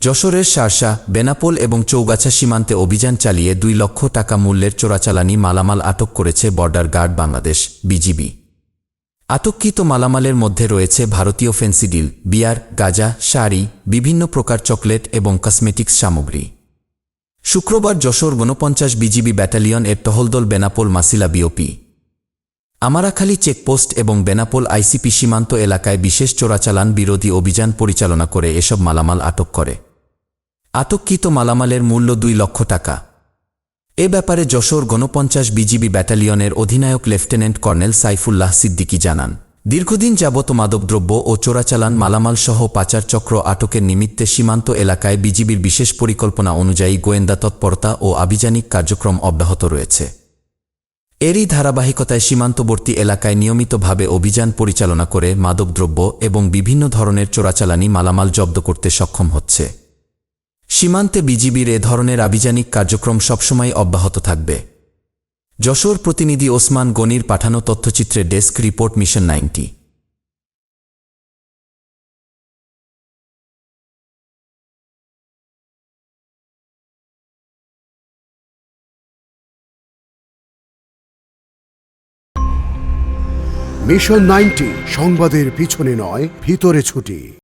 যশোরের শার্শা বেনাপোল এবং চৌগাছা সীমান্তে অভিযান চালিয়ে দুই লক্ষ টাকা মূল্যের চোরাচালানি মালামাল আটক করেছে বর্ডার গার্ড বাংলাদেশ, বিজিবি। আটককৃত মালামালের মধ্যে রয়েছে ভারতীয় ফেন্সিডিল, বিয়ার, গাজা, শাড়ি, বিভিন্ন প্রকার চকলেট এবং কসমেটিক্স সামগ্রী। শুক্রবার যশোর ঊনপঞ্চাশ বিজিবি ব্যাটালিয়ন এর টহলদল বেনাপোল মাসিলা বিওপি। আমারাখালী চেকপোস্ট এবং বেনাপোল আইসিপি সীমান্ত এলাকায় বিশেষ চোরাচালান বিরোধী অভিযান পরিচালনা করে এসব মালামাল আটক করে। আটককৃত মালামালের মূল্য দুই লক্ষ টাকা। এ ব্যাপারে যশোর গণপঞ্চাশ বিজিবি ব্যাটালিয়নের অধিনায়ক লেফটেন্যান্ট কর্নেল সাইফুল্লাহ সিদ্দিকী জানান, দীর্ঘদিন যাবত মাদকদ্রব্য ও চোরাচালান মালামাল সহ পাচার চক্র আটকের নিমিত্তে সীমান্ত এলাকায় বিজিবির বিশেষ পরিকল্পনা অনুযায়ী গোয়েন্দা তৎপরতা ও আভিযানিক কার্যক্রম অব্যাহত রয়েছে। এরই ধারাবাহিকতায় সীমান্তবর্তী এলাকায় নিয়মিতভাবে অভিযান পরিচালনা করে মাদকদ্রব্য এবং বিভিন্ন ধরনের চোরাচালানি মালামাল জব্দ করতে সক্ষম হচ্ছে। সীমান্তে বিজিবির এ ধরনের আভিযানিক কার্যক্রম সবসময় অব্যাহত থাকবে। যশোর প্রতিনিধি ওসমান গনির পাঠানো তথ্যচিত্রে desk report mission ninety. Mission ninety সংবাদের পিছনে নয়, ভিতরে ছুটি।